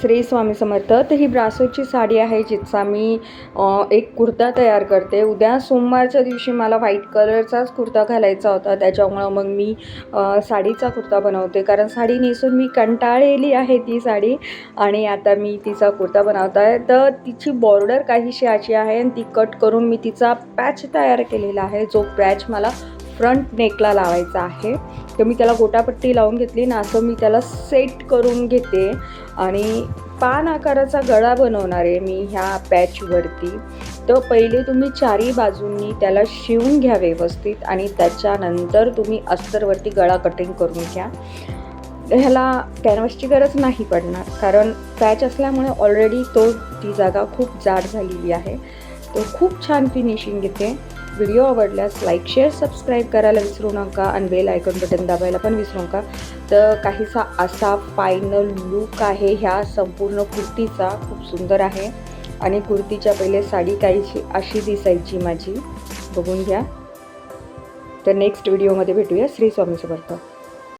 श्री स्वामी समर्थ. तर ही ब्रासोची साडी आहे जिचा मी एक कुर्ता तयार करते. उद्या सोमवारच्या दिवशी मला व्हाईट कलरचाच कुर्ता घालायचा होता. त्याच्यामुळं मग मी साडीचा कुर्ता बनवते. कारण साडी नेसून मी कंटाळलेली आहे ती साडी. आणि आता मी तिचा कुर्ता बनवत आहे तर तिची बॉर्डर काहीशी अशी आहे आणि ती कट करून मी तिचा पॅच तयार केलेला आहे. जो पॅच मला फ्रंट नेकला लावायचा आहे. तर मी त्याला गोटापट्टी लावून घेतली ना असं मी त्याला सेट करून घेते. आणि पान आकाराचा गळा बनवणार आहे मी ह्या पॅचवरती तर पहिले तुम्ही चारी बाजूंनी त्याला शिवून घ्या व्यवस्थित आणि त्याच्यानंतर तुम्ही अस्तरवरती गळा कटिंग करून घ्या. ह्याला कॅनव्हसची गरज नाही पडणार कारण पॅच असल्यामुळे ऑलरेडी तो ती जागा खूप जाड झालेली आहे. तो खूप छान फिनिशिंग येते. व्हिडिओ आवडल्यास लाईक शेअर सबस्क्राईब करायला विसरू नका आणि बेल आयकॉन बटन दाबायला पण विसरू नका. तर काहीसा असा फायनल लुक आहे ह्या संपूर्ण कुर्तीचा. खूप सुंदर आहे. आणि कुर्तीच्या पहिले साडी काहीशी अशी दिसायची माझी. बघून घ्या. तर नेक्स्ट व्हिडिओमध्ये भेटूया श्री स्वामी समर्थ.